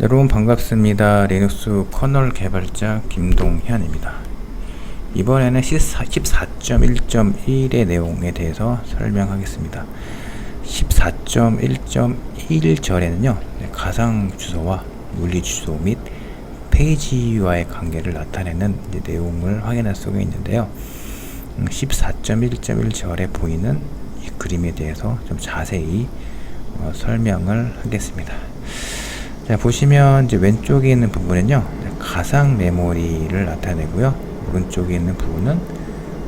네, 여러분 반갑습니다. 리눅스 커널 개발자 김동현입니다. 이번에는 14.1.1의 내용에 대해서 설명하겠습니다. 14.1.1절에는요, 가상 주소와 물리 주소 및 페이지와의 관계를 나타내는 내용을 확인할 수가 있는데요. 14.1.1절에 보이는 이 그림에 대해서 좀 자세히 어, 설명을 하겠습니다. 자, 보시면 이제 왼쪽에 있는 부분은요, 가상 메모리를 나타내고요. 오른쪽에 있는 부분은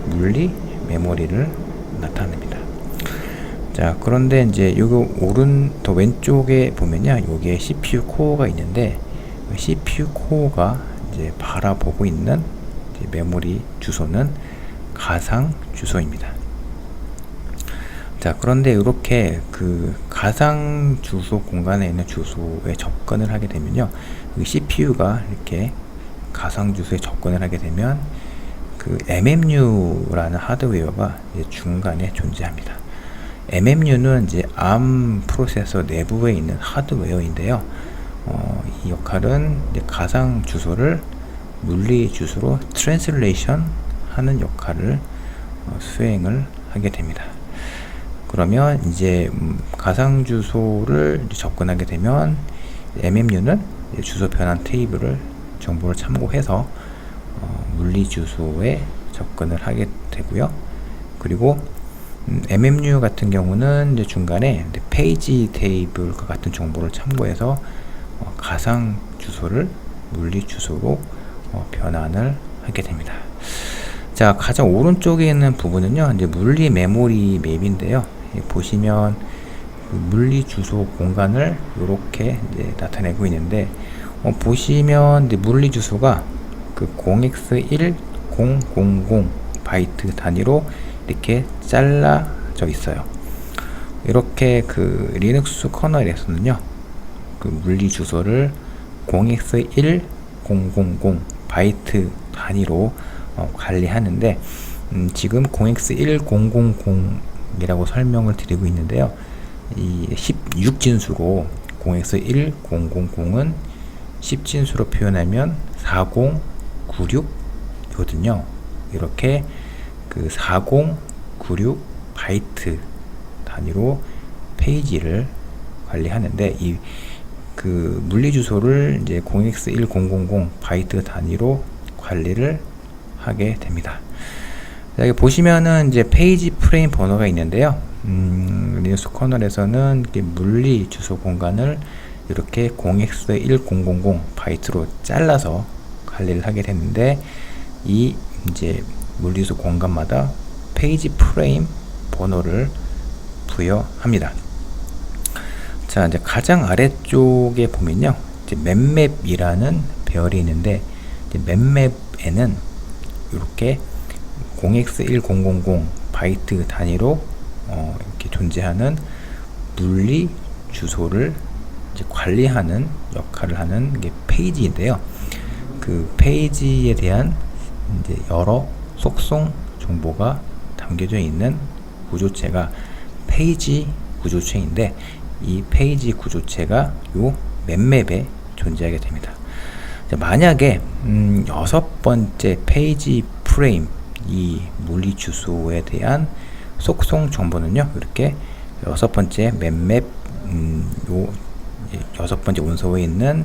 물리 메모리를 나타냅니다. 자, 그런데 이제 요거 오른 더 왼쪽에 보면요, 여기에 CPU 코어가 있는데 CPU 코어가 이제 바라보고 있는 이제 메모리 주소는 가상 주소입니다. 자, 그런데 이렇게 그 가상 주소 공간에 있는 주소에 접근을 하게 되면요. 이 CPU가 이렇게 가상 주소에 접근을 하게 되면 그 MMU라는 하드웨어가 중간에 존재합니다. MMU는 이제 ARM 프로세서 내부에 있는 하드웨어인데요. 어, 이 역할은 가상 주소를 물리 주소로 트랜슬레이션 하는 역할을 어, 수행을 하게 됩니다. 그러면 이제 음, 가상 주소를 접근하게 되면 MMU는 주소 변환 테이블을 정보를 참고해서 어, 물리 주소에 접근을 하게 되고요. 그리고 음, MMU 같은 경우는 이제 중간에 이제 페이지 테이블과 같은 정보를 참고해서 어, 가상 주소를 물리 주소로 어, 변환을 하게 됩니다. 자, 가장 오른쪽에 있는 부분은요, 이제 물리 메모리 맵인데요. 보시면 그 물리 주소 공간을 이렇게 나타내고 있는데 어, 보시면 물리 주소가 그 0x1000 바이트 단위로 이렇게 잘라져 있어요. 이렇게 그 리눅스 커널에서는요, 그 물리 주소를 0x1000 바이트 단위로 어, 관리하는데 음, 지금 0x1000 이라고 설명을 드리고 있는데요. 이 16진수고 0에서 1000은 10진수로 표현하면 4096이거든요. 이렇게 그 4096 바이트 단위로 페이지를 관리하는데 이 그 물리 주소를 이제 0x1000 바이트 단위로 관리를 하게 됩니다. 여기 보시면은 이제 페이지 프레임 번호가 있는데요. 음, 리눅스 커널에서는 물리 주소 공간을 이렇게 0x1000 바이트로 잘라서 관리를 하게 됐는데 이 이제 물리 주소 공간마다 페이지 프레임 번호를 부여합니다. 자, 이제 가장 아래쪽에 보면요. 이제 맵맵이라는 배열이 있는데 맵맵에는 이렇게 0x1000 바이트 단위로 어, 이렇게 존재하는 물리 주소를 관리하는 역할을 하는 게 페이지인데요. 그 페이지에 대한 이제 여러 속성 정보가 담겨져 있는 구조체가 페이지 구조체인데 이 페이지 구조체가 요 맵맵에 존재하게 됩니다. 만약에 음, 여섯 번째 페이지 프레임 이 물리 주소에 대한 속성 정보는요 이렇게 여섯 번째 맵맵 음, 요 여섯 번째 원소에 있는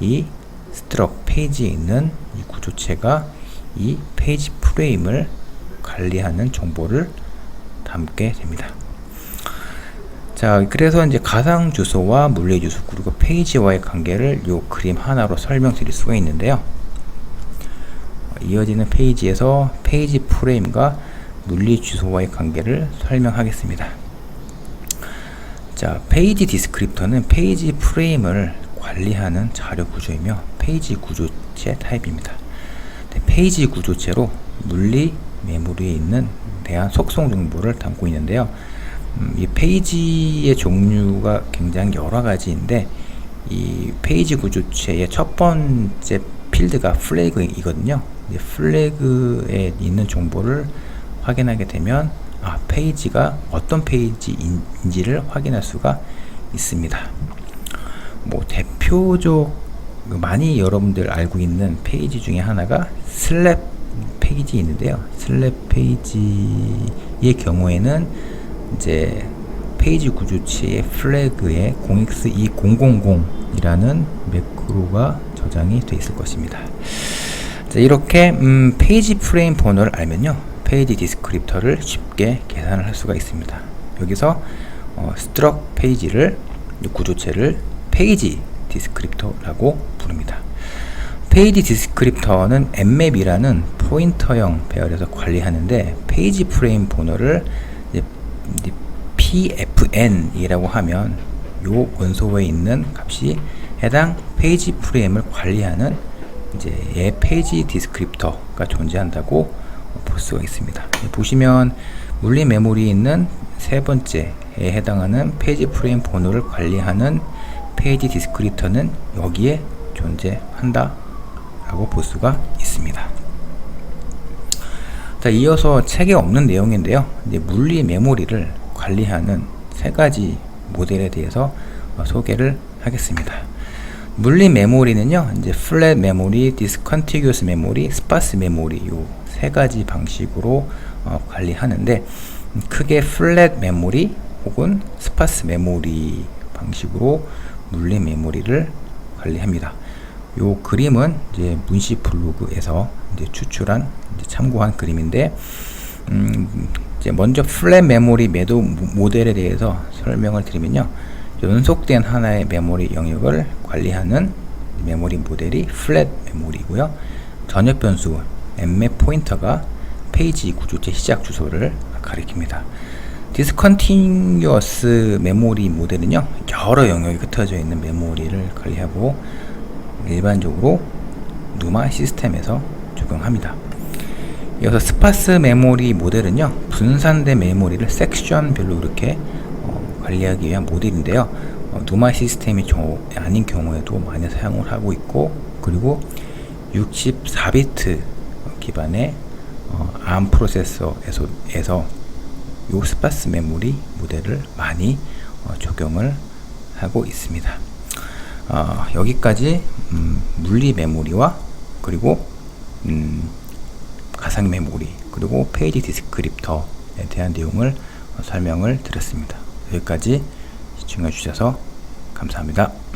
이 스트럭 페이지에 있는 이 구조체가 이 페이지 프레임을 관리하는 정보를 담게 됩니다. 자, 그래서 이제 가상 주소와 물리 주소 그리고 페이지와의 관계를 요 그림 하나로 설명드릴 수가 있는데요. 이어지는 페이지에서 페이지 프레임과 물리 주소와의 관계를 설명하겠습니다. 자, 페이지 디스크립터는 페이지 프레임을 관리하는 자료 구조이며 페이지 구조체 타입입니다. 네, 페이지 구조체로 물리 메모리에 있는 대한 속성 정보를 담고 있는데요. 음, 이 페이지의 종류가 굉장히 여러 가지인데 이 페이지 구조체의 첫 번째 필드가 플래그이거든요. 플래그에 있는 정보를 확인하게 되면 아, 페이지가 어떤 페이지인지를 확인할 수가 있습니다. 뭐 대표적 그 많이 여러분들 알고 있는 페이지 중에 하나가 슬랩 페이지 있는데요. 슬랩 페이지의 경우에는 이제 페이지 구조체의 플래그에 0x2000이라는 매크로가 저장이 되어 있을 것입니다. 자, 이렇게 음, 페이지 프레임 번호를 알면요. 페이지 디스크립터를 쉽게 계산을 할 수가 있습니다. 여기서 어, 스트럭 페이지를 이 구조체를 페이지 디스크립터라고 부릅니다. 페이지 디스크립터는 emmap이라는 포인터형 배열에서 관리하는데 페이지 프레임 번호를 pfn이라고 하면 요 원소에 있는 값이 해당 페이지 프레임을 관리하는 이제 얘 페이지 디스크립터가 존재한다고 볼 수가 있습니다. 보시면 물리 메모리에 있는 세 번째에 해당하는 페이지 프레임 번호를 관리하는 페이지 디스크립터는 여기에 존재한다 라고 볼 수가 있습니다. 자, 이어서 책에 없는 내용인데요. 이제 물리 메모리를 관리하는 세 가지 모델에 대해서 어, 소개를 하겠습니다. 물리 메모리는요, 이제 플랫 메모리, 디스컨티규스 메모리, 스파스 메모리 요 세 가지 방식으로 어, 관리하는데 음, 크게 플랫 메모리 혹은 스파스 메모리 방식으로 물리 메모리를 관리합니다. 요 그림은 이제 문시 블로그에서 이제 추출한 이제 참고한 그림인데 음, 이제 먼저 플랫 메모리 매도 모델에 대해서 설명을 드리면요. 연속된 하나의 메모리 영역을 관리하는 메모리 모델이 플랫 메모리고요. 전역 변수 emmap 포인터가 페이지 구조체 시작 주소를 가리킵니다. 디스컨티뉴어스 메모리 모델은요. 여러 영역이 흩어져 있는 메모리를 관리하고 일반적으로 누마 시스템에서 적용합니다. 이어서 스파스 메모리 모델은요. 분산된 메모리를 섹션별로 이렇게 어, 관리하기 위한 모델인데요. 어, 누마 시스템이 저, 아닌 경우에도 많이 사용을 하고 있고 그리고 64비트 기반의 어, ARM 프로세서에서 에서 요 스파스 메모리 모델을 많이 어, 적용을 하고 있습니다. 어, 여기까지 음, 물리 메모리와 그리고 음, 가상 메모리 그리고 페이지 디스크립터에 대한 내용을 어, 설명을 드렸습니다. 여기까지 시청해 주셔서 감사합니다.